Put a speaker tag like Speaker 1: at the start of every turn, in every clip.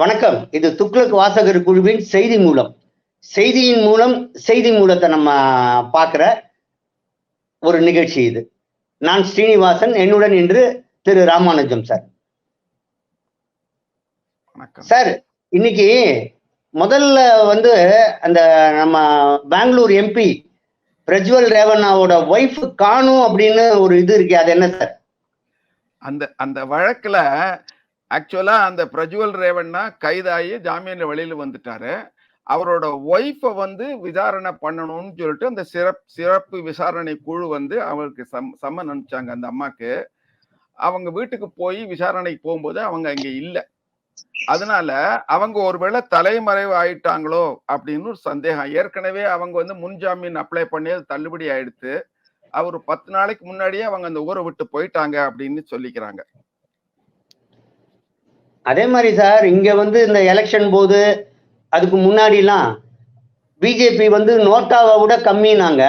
Speaker 1: வணக்கம். இது துக்ளக் வாசகர் குழுவின் செய்தி மூலம். செய்தியின் மூலம் செய்தி மூலத்தை நம்ம பார்க்குற ஒரு நிகழ்ச்சி இது. நான் ஸ்ரீனிவாசன் என்னுடன் இன்று திரு ராமானுஜம் சார்.
Speaker 2: வணக்கம்.
Speaker 1: சார் இன்னைக்கு முதல்ல வந்து அந்த நம்ம பெங்களூர் எம்பி பிரஜ்வல் ரேவண்ணாவோட ஒய்ஃப் காணும் அப்படின்னு ஒரு இது இருக்கு அது என்ன சார்?
Speaker 2: அந்த அந்த வழக்குல ஆக்சுவலா அந்த பிரஜ்வல் ரேவண்ணா கைதாகி ஜாமீன்ல வெளியில வந்துட்டாரு. அவரோட ஒய்ஃபை வந்து விசாரணை பண்ணணும்னு சொல்லிட்டு அந்த சிறப்பு சிறப்பு விசாரணை குழு வந்து அவருக்கு சம் சம்மன் அனுப்பிச்சாங்க அந்த அம்மாக்கு. அவங்க வீட்டுக்கு போய் விசாரணைக்கு போகும்போது அவங்க அங்க இல்லை. அதனால அவங்க ஒருவேளை தலைமறைவு ஆயிட்டாங்களோ அப்படின்னு ஒரு சந்தேகம். ஏற்கனவே அவங்க வந்து முன்ஜாமீன் அப்ளை பண்ணி அது தள்ளுபடி ஆயிடுத்து. அவர் பத்து நாளைக்கு முன்னாடியே அவங்க அந்த ஊரை விட்டு போயிட்டாங்க அப்படின்னு சொல்லிக்கிறாங்க.
Speaker 1: அதே மாதிரி சார் இங்க வந்து இந்த எலெக்ஷன் போது அதுக்கு முன்னாடிலாம் பிஜேபி வந்து நோட்டாவை விட கம்மினாங்க.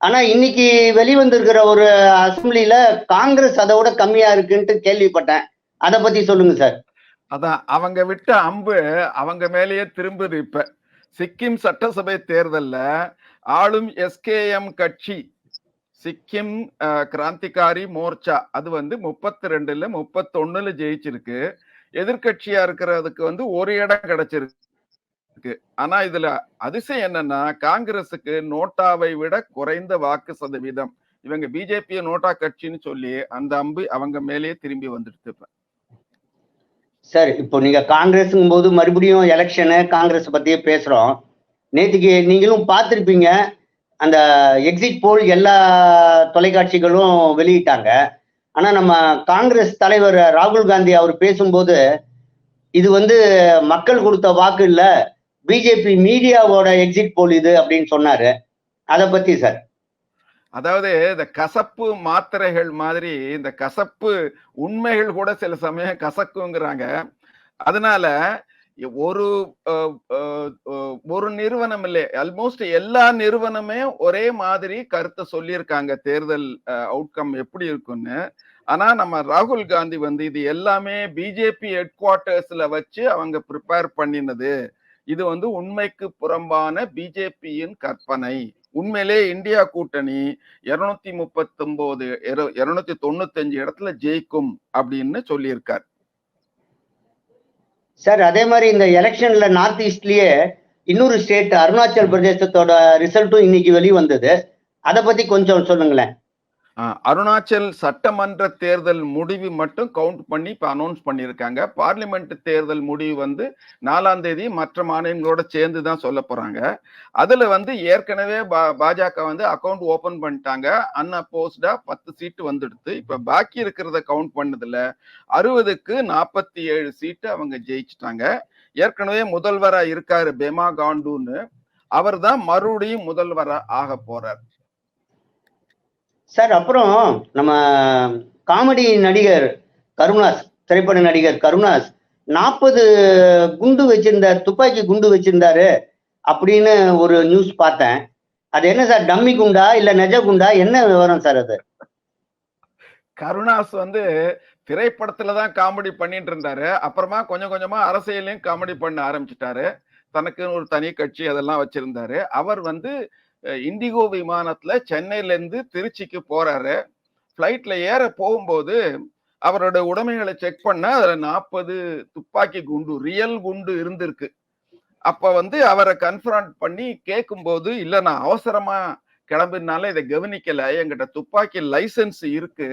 Speaker 1: ஆனா இன்னைக்கு வெளிவந்திருக்கிற ஒரு அசம்பிளில காங்கிரஸ் அதை விட கம்மியா இருக்குன்ட்டு கேள்விப்பட்டேன். அதை பத்தி சொல்லுங்க சார்.
Speaker 2: அதான் அவங்க விட்ட அம்பு அவங்க மேலேயே திரும்புது இப்ப. சிக்கிம் சட்டசபை தேர்தல்ல ஆளும் எஸ்கேஎம் கட்சி சிக்கிம் கிராந்திகாரி மோர்ச்சா அது வந்து முப்பத்தி ரெண்டுல முப்பத்தொன்னுல ஜெயிச்சிருக்கு. எதிர்கட்சியா இருக்கிறதுக்கு வந்து ஒரு இடம் கிடைச்சிருக்கு. ஆனா இதுல அதிசயம் என்னன்னா காங்கிரஸுக்கு நோட்டாவை விட குறைந்த வாக்கு சதவீதம். இவங்க பிஜேபிய நோட்டா கட்சின்னு சொல்லி அந்த அம்பு அவங்க மேலேயே திரும்பி வந்துட்டு
Speaker 1: சார் இப்போ நீங்க காங்கிரஸுங்கும் போது மறுபடியும் எலெக்ஷனு காங்கிரஸ் பத்தியே பேசுறோம். நேற்றுக்கு நீங்களும் பார்த்துருப்பீங்க அந்த எக்ஸிட் போல் எல்லா தொலைக்காட்சிகளும் வெளியிட்டாங்க. ஆனா நம்ம காங்கிரஸ் தலைவர் ராகுல் காந்தி அவர் பேசும்போது இது வந்து மக்கள் கொடுத்த வாக்கு இல்ல பிஜேபி மீடியாவோட எக்ஸிட் போல் இது அப்படின்னு சொன்னாரு. அதை பத்தி சார்.
Speaker 2: அதாவது இந்த கசப்பு மாத்திரைகள் மாதிரி இந்த கசப்பு உண்மைகள் கூட சில சமயம் கசக்குங்கிறாங்க. அதனால ஒரு ஒரு நிறுவனம் இல்லை ஆல்மோஸ்ட் எல்லா நிறுவனமே ஒரே மாதிரி கருத்தை சொல்லியிருக்காங்க தேர்தல் அவுட்கம் எப்படி இருக்குன்னு. ஆனா நம்ம ராகுல் காந்தி வந்து இது எல்லாமே பிஜேபி ஹெட் குவார்ட்டர்ஸ்ல வச்சு அவங்க ப்ரிப்பேர் பண்ணினது. இது வந்து உண்மைக்கு புறம்பான பிஜேபியின் கற்பனை. உண்மையிலே இந்தியா கூட்டணி இருநூத்தி முப்பத்தி ஒன்பது இருநூத்தி தொண்ணூத்தஞ்சு இடத்துல ஜெயிக்கும் அப்படின்னு சொல்லியிருக்கார்.
Speaker 1: சார் அதே மாதிரி இந்த எலெக்ஷன்ல நார்த் ஈஸ்ட்லயே இன்னொரு ஸ்டேட் அருணாச்சல் பிரதேசத்தோட ரிசல்ட்டும் இன்னைக்கு வெளிவந்தது. அதை பத்தி கொஞ்சம் சொல்லுங்களேன்.
Speaker 2: அருணாச்சல் சட்டமன்ற தேர்தல் முடிவு மட்டும் கவுண்ட் பண்ணி இப்போ அனௌன்ஸ் பண்ணியிருக்காங்க. பார்லிமெண்ட் தேர்தல் முடிவு வந்து நாலாம் தேதி மற்ற மாநிலங்களோட சேர்ந்து தான் சொல்ல போகிறாங்க அதில் வந்து ஏற்கனவே பா- பாஜக வந்து அக்கௌண்ட் ஓப்பன் பண்ணிட்டாங்க. அன்அப்போஸ்டாக பத்து சீட்டு வந்துடுது இப்போ பாக்கி இருக்கிறத கவுண்ட் பண்ணதில் அறுபதுக்கு நாற்பத்தி ஏழு சீட்டு அவங்க ஜெயிச்சிட்டாங்க. ஏற்கனவே முதல்வராக இருக்காரு பெமா காண்டுன்னு. அவர் தான் மறுபடியும் முதல்வராக ஆக போறார்.
Speaker 1: சார் அப்புறம் நம்ம காமெடி நடிகர் கருணாஸ் திரைப்பட நடிகர் கருணாஸ் நாற்பது குண்டு வச்சிருந்தார் துப்பாக்கி குண்டு வச்சிருந்தாரு அப்படின்னு ஒரு நியூஸ் பார்த்தேன். அது என்ன சார் டம்மி குண்டா இல்ல நெஜ குண்டா? என்ன விவரம் சார் அது?
Speaker 2: கருணாஸ் வந்து திரைப்படத்துல தான் காமெடி பண்ணிட்டு இருந்தாரு. அப்புறமா கொஞ்சம் கொஞ்சமா அரசியலையும் காமெடி பண்ண ஆரம்பிச்சிட்டாரு. தனக்கு ஒரு தனி கட்சி அதெல்லாம் வச்சிருந்தாரு. அவர் வந்து இண்டிகோ விமானத்துல சென்னையில இருந்து திருச்சிக்கு போறாரு. ஃப்ளைட்ல ஏற போகும்போது அவரோட உடைமைகளை செக் பண்ண அதுல நாற்பது துப்பாக்கி குண்டு ரியல் குண்டு இருந்திருக்கு. அப்ப வந்து அவரை கன்ஃபரண்ட் பண்ணி கேட்கும்போது இல்ல நான் அவசரமா கிளம்பினால இதை கவனிக்கல. என்கிட்ட துப்பாக்கி லைசென்ஸ் இருக்கு.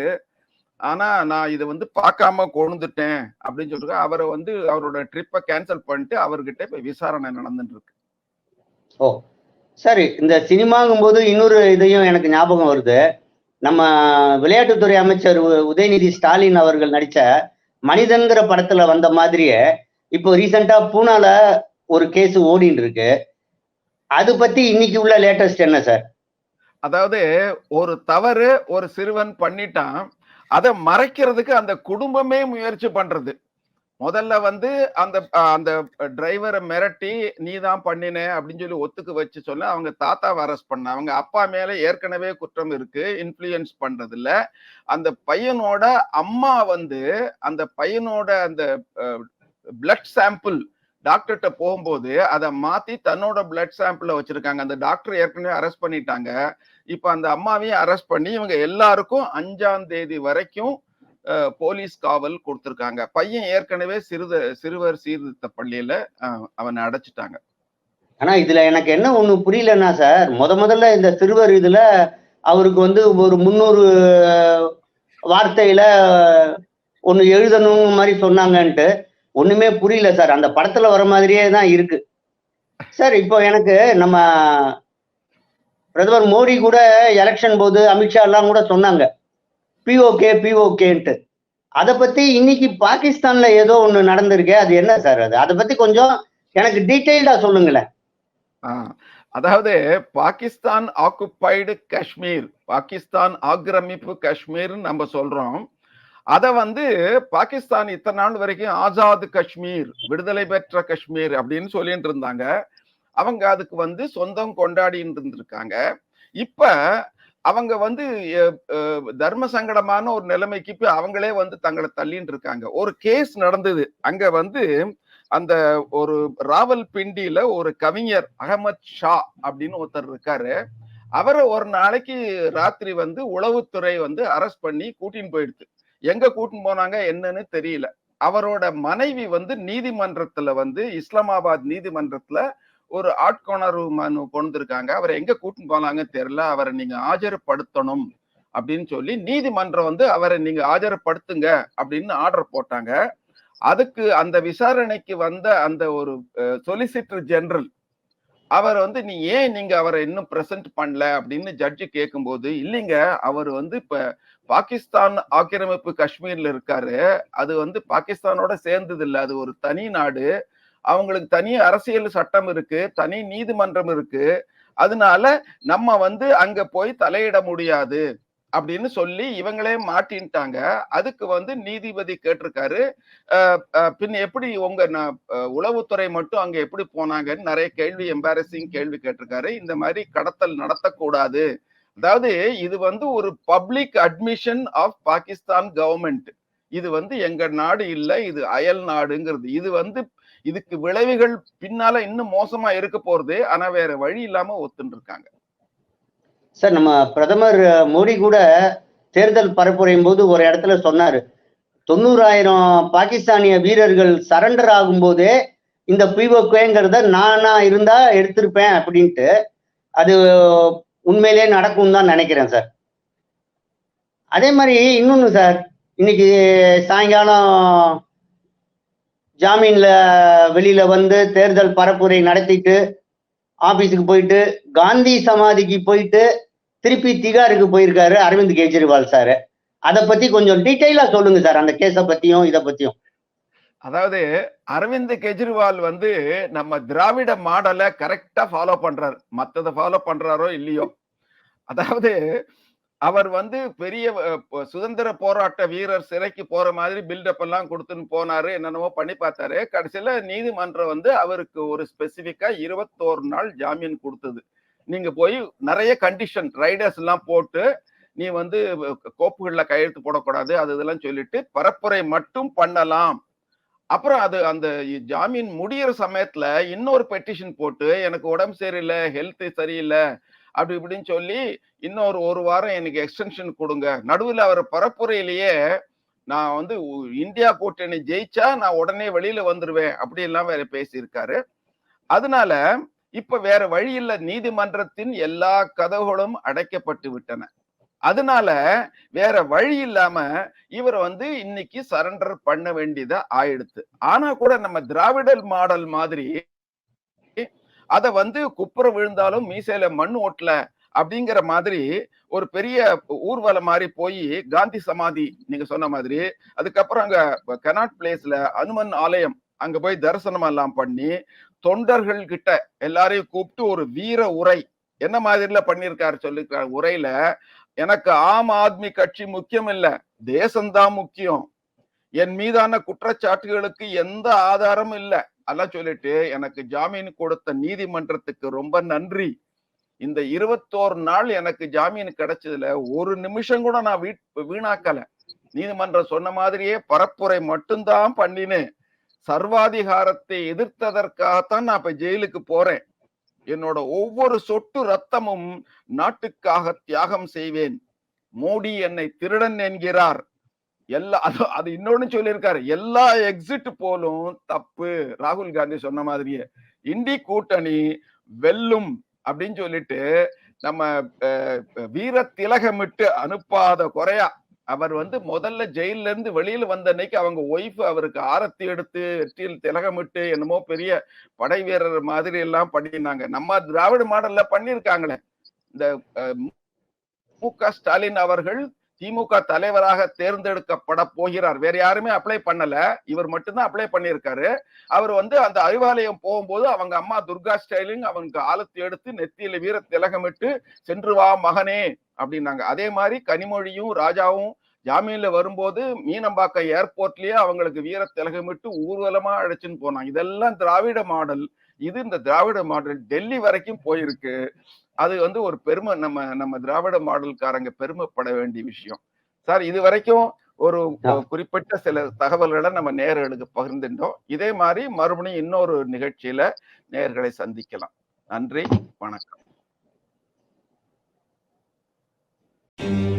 Speaker 2: ஆனா நான் இதை வந்து பார்க்காம கொண்டுட்டேன் அப்படின்னு சொல்லிட்டு அவரை வந்து அவரோட ட்ரிப்பை கேன்சல் பண்ணிட்டு அவர்கிட்ட இப்ப விசாரணை நடந்துட்டு இருக்கு
Speaker 1: சரி இந்த சினிமாங்கும் போது இன்னொரு இதையும் எனக்கு ஞாபகம் வருது. நம்ம விளையாட்டுத்துறை அமைச்சர் உதயநிதி ஸ்டாலின் அவர்கள் நடித்த மனிதன்கிற படத்துல வந்த மாதிரியே இப்போ ரீசெண்டா பூனால ஒரு கேஸ் ஓடின்னு இருக்கு அது பத்தி இன்னைக்கு உள்ள லேட்டஸ்ட் என்ன சார்?
Speaker 2: அதாவது ஒரு தவறு ஒரு சிறுவன் பண்ணிட்டான் அதை மறைக்கிறதுக்கு அந்த குடும்பமே முயற்சி பண்றது. முதல்ல வந்து அந்த அந்த டிரைவரை மிரட்டி நீ தான் பண்ணின அப்படின்னு சொல்லி ஒத்துக்கு வச்சு சொல்ல அவங்க தாத்தாவை அரெஸ்ட் பண்ண. அவங்க அப்பா மேல ஏற்கனவே குற்றம் இருக்கு இன்ஃப்ளூயன்ஸ் பண்றதுல அந்த பையனோட அம்மா வந்து அந்த பையனோட அந்த பிளட் சாம்பிள் டாக்டர்கிட்ட போகும்போது அதை மாத்தி தன்னோட பிளட் சாம்பிள வச்சிருக்காங்க. அந்த டாக்டர் ஏற்கனவே அரெஸ்ட் பண்ணிட்டாங்க. இப்ப அந்த அம்மாவையும் அரெஸ்ட் பண்ணி இவங்க எல்லாருக்கும் அஞ்சாம் தேதி வரைக்கும் போலீஸ் காவல் கொடுத்துருக்காங்க. பையன் ஏற்கனவே சிறுத சிறுவர் சீர்திருத்த பள்ளியில அவனை அடைச்சிட்டாங்க.
Speaker 1: ஆனா இதுல எனக்கு என்ன ஒண்ணு புரியலன்னா சார் முத முதல்ல இந்த சிறுவர் இதுல அவருக்கு வந்து ஒரு முந்நூறு வார்த்தையில ஒண்ணு எழுதணும் மாதிரி சொன்னாங்கன்ட்டு ஒண்ணுமே புரியல சார். அந்த படத்துல வர மாதிரியே தான் இருக்கு. சார் இப்போ எனக்கு நம்ம பிரதமர் மோடி கூட எலெக்ஷன் போது அமித்ஷா எல்லாம் கூட சொன்னாங்க. பிஓகே பிஓகேன்ட்டு அதை பத்தி இன்னைக்கு பாகிஸ்தான்ல ஏதோ ஒண்ணு நடந்திருக்கு. அது என்ன சார் அது? அதை பத்தி கொஞ்சம் எனக்கு டீட்டெயில்டா சொல்லுங்களேன்.
Speaker 2: அதாவது பாகிஸ்தான் ஆக்குப்பைடு காஷ்மீர் பாகிஸ்தான் ஆக்கிரமிப்பு காஷ்மீர் நம்ம சொல்றோம். அதை வந்து பாகிஸ்தான் இத்தனை நாள் வரைக்கும் ஆசாத் காஷ்மீர் விடுதலை பெற்ற காஷ்மீர் அப்படின்னு சொல்லிட்டு இருந்தாங்க. அவங்க அதுக்கு வந்து சொந்தம் கொண்டாடிட்டு இருந்திருக்காங்க. இப்ப அவங்க வந்து தர்ம சங்கடமான ஒரு நிலைமைக்கு போய் அவங்களே வந்து தங்களை தள்ளின்னு இருக்காங்க. ஒரு கேஸ் நடந்தது. அங்க வந்து அந்த ஒரு ராவல்பிண்டியில ஒரு கவிஞர் அகமத் ஷா அப்படின்னு ஒருத்தர் இருக்காரு. அவரை ஒரு நாளைக்கு ராத்திரி வந்து உளவுத்துறை வந்து அரெஸ்ட் பண்ணி கூட்டின்னு போயிடுது. எங்க கூட்டின்னு போனாங்க என்னன்னு தெரியல. அவரோட மனைவி வந்து நீதிமன்றத்துல வந்து இஸ்லாமாபாத் நீதிமன்றத்துல ஒரு ஆட்கொணர்வு மனு கொண்டிருக்காங்க. அவரை எங்க கூட்டின்னு போனாங்கன்னு தெரியல. அவரை நீங்க ஆஜர்படுத்தணும் அப்படின்னு சொல்லி நீதிமன்றம் வந்து அவரை நீங்க ஆஜர்படுத்துங்க அப்படின்னு ஆர்டர் போட்டாங்க. அதுக்கு அந்த விசாரணைக்கு வந்த அந்த ஒரு சொலிசிட்டர் ஜெனரல் அவர் வந்து நீ ஏன் நீங்க அவரை இன்னும் பிரசன்ட் பண்ணல? அப்படின்னு ஜட்ஜு கேட்கும்போது இல்லைங்க அவர் வந்து இப்ப பாகிஸ்தான் ஆக்கிரமிப்பு காஷ்மீர்ல இருக்காரு. அது வந்து பாகிஸ்தானோட சேர்ந்தது இல்லை அது ஒரு தனி நாடு. அவங்களுக்கு தனி அரசியல் சட்டம் இருக்கு தனி நீதிமன்றம் இருக்கு. அதனால நம்ம வந்து அங்க போய் தலையிட முடியாது அப்படின்னு சொல்லி இவங்களே மாட்டின்ட்டாங்க. அதுக்கு வந்து நீதிபதி கேட்டிருக்காரு. பின் எப்படி உங்க ந- உளவுத்துறை மட்டும் அங்க எப்படி போனாங்கன்னு நிறைய கேள்வி எம்பாரசிங் கேள்வி கேட்டிருக்காரு. இந்த மாதிரி கடத்தல் நடத்தக்கூடாது. அதாவது இது வந்து ஒரு public admission of Pakistan government இது வந்து எங்க நாடு இல்லை இது அயல் நாடுங்கிறது. இது வந்து இதுக்கு விளைவுகள் பின்னால இன்னும் மோசமா இருக்க போறது ஆனா வேற வழி இல்லாம ஒத்துன்னு இருக்காங்க
Speaker 1: சார் நம்ம பிரதமர் மோடி கூட தேர்தல் பரப்புரையும் போது ஒரு இடத்துல சொன்னாரு. தொண்ணூறாயிரம் பாகிஸ்தானிய வீரர்கள் சரண்டர் ஆகும்போதே இந்த பிஓகேங்கிறத நானா இருந்தா எடுத்திருப்பேன் அப்படின்ட்டு அது உண்மையிலே நடக்கும் தான் நினைக்கிறேன் சார். அதே மாதிரி இன்னொன்று சார் இன்னைக்கு சாயங்காலம் ஜாமீன்ல வெளியில வந்து தேர்தல் பரப்புரை நடத்திட்டு ஆபீஸுக்கு போயிட்டு காந்தி சமாதிக்கு போயிட்டு திருப்பி திகாருக்கு போயிருக்காரு அரவிந்த் கெஜ்ரிவால் சார். அதை பத்தி கொஞ்சம் டீட்டெயிலா சொல்லுங்க சார் அந்த கேஸை பத்தியும் இதை பத்தியும்.
Speaker 2: அதாவது அரவிந்த் கெஜ்ரிவால் வந்து நம்ம திராவிட மாடலை கரெக்டா ஃபாலோ பண்றாரு. மத்ததை ஃபாலோ பண்றாரோ இல்லையோ. அதாவது அவர் வந்து பெரிய சுதந்திர போராட்ட வீரர் சிறைக்கு போற மாதிரி பில்டப் எல்லாம் கொடுத்துன்னு போனாரு என்னென்னவோ பண்ணி பார்த்தாரு. கடைசியில நீதிமன்றம் வந்து அவருக்கு ஒரு ஸ்பெசிஃபிக்கா இருபத்தோரு நாள் ஜாமீன் கொடுத்தது. நீங்க போய் நிறைய கண்டிஷன் ரைடர்ஸ் எல்லாம் போட்டு நீ வந்து கோப்புகளில் கையெழுத்து போடக்கூடாது அது இதெல்லாம் சொல்லிட்டு பரப்புரை மட்டும் பண்ணலாம். அப்புறம் அது அந்த ஜாமீன் முடியிற சமயத்துல இன்னொரு பெட்டிஷன் போட்டு எனக்கு உடம்பு சரியில்லை ஹெல்த் சரியில்லை அப்படி இப்படின்னு சொல்லி இன்னொரு ஒரு வாரம் எனக்கு எக்ஸ்டென்ஷன் கொடுங்க. நடுவில் அவர் பரப்புரையிலேயே நான் வந்து இந்தியா கூட்டணி ஜெயிச்சா நான் உடனே வெளியில வந்துருவேன் அப்படி எல்லாம் வேற பேசியிருக்காரு. அதனால இப்ப வேற வழி இல்ல. நீதிமன்றத்தின் எல்லா கதவுகளும் அடைக்கப்பட்டு விட்டன. அதனால வேற வழி இல்லாம இவர் வந்து இன்னைக்கு சரண்டர் பண்ண வேண்டியதா ஆயிடுத்து. ஆனா கூட நம்ம திராவிடர் மாடல் மாதிரி அதை வந்து குப்புற விழுந்தாலும் மீசையில மண் ஓட்டல அப்படிங்கிற மாதிரி ஒரு பெரிய ஊர்வலம் மாதிரி போய் காந்தி சமாதி நீங்க சொன்ன மாதிரி அதுக்கப்புறம் அங்க கனாட் பிளேஸ்ல அனுமன் ஆலயம் அங்க போய் தரிசனம் எல்லாம் பண்ணி தொண்டர்கள் கிட்ட எல்லாரையும் கூப்பிட்டு ஒரு வீர உரை என்ன மாதிரில பண்ணிருக்காரு சொல்லிருக்காரு உரையில எனக்கு ஆம் ஆத்மி கட்சி முக்கியம் இல்ல தேசம்தான் முக்கியம். என் மீதான குற்றச்சாட்டுகளுக்கு எந்த ஆதாரமும் இல்லை. அதெல்லாம் சொல்லிட்டு எனக்கு ஜாமீன் கொடுத்த நீதிமன்றத்துக்கு ரொம்ப நன்றி. இந்த இருபத்தோரு நாள் எனக்கு ஜாமீன் கிடைச்சதுல ஒரு நிமிஷம் கூட நான் வீட் வீணாக்கல. நீதிமன்றம் சொன்ன மாதிரியே பரப்புரை மட்டும்தான் பண்ணினேன். சர்வாதிகாரத்தை எதிர்த்ததற்காகத்தான் நான் இப்ப ஜெயிலுக்கு போறேன். என்னோட ஒவ்வொரு சொட்டு ரத்தமும் நாட்டுக்காக தியாகம் செய்வேன். மோடி என்னை திருடன் என்கிறார். எல்லா அது அது இன்னொன்னு சொல்லியிருக்காரு. எல்லா எக்ஸிட் போலும் தப்பு. ராகுல் காந்தி சொன்ன மாதிரியே. இந்தி கூட்டணி வெல்லும் அப்படின்னு சொல்லிட்டு நம்ம வீர திலகமிட்டு அனுப்பாத குறையா அவர் வந்து முதல்ல ஜெயில இருந்து வெளியில வந்த அன்னைக்கு அவங்க ஒய்ஃப் அவருக்கு ஆரத்தி எடுத்து வெற்றியில் திலகமிட்டு என்னமோ பெரிய படை வீரர் மாதிரி எல்லாம் பண்ணியிருந்தாங்க. நம்ம திராவிட மாடல்ல பண்ணியிருக்காங்களே. இந்த மு க ஸ்டாலின் அவர்கள் திமுக தலைவராக தேர்ந்தெடுக்கப்பட போகிறார். வேற யாருமே அப்ளை பண்ணல. இவர் மட்டும்தான் அப்ளை பண்ணியிருக்காரு. அவர் வந்து அந்த அறிவாலயம் போகும்போது அவங்க அம்மா துர்கா ஸ்டைலிங் அவனுக்கு ஆழத்தை எடுத்து நெத்தியில வீர திலகமிட்டு சென்று வா மகனே அப்படின்னாங்க. அதே மாதிரி கனிமொழியும் ராஜாவும் ஜாமீன்ல வரும்போது மீனம்பாக்கம் ஏர்போர்ட்லயே அவங்களுக்கு வீர திலகமிட்டு ஊர்வலமா அழைச்சின்னு போனாங்க. இதெல்லாம் திராவிட மாடல். இது இந்த திராவிட மாடல். டெல்லி வரைக்கும் போயிருக்கு. அது வந்து ஒரு பெருமை நம்ம நம்ம திராவிட மாடல்காரங்க பெருமைப்பட வேண்டிய விஷயம். சார் இது வரைக்கும் ஒரு குறிப்பிட்ட சில தகவல்களை நம்ம நேர்களுக்கு பகிர்ந்துட்டோம். இதே மாதிரி மறுபடியும் இன்னொரு நிகழ்ச்சியில நேர்களை சந்திக்கலாம். நன்றி வணக்கம். thank you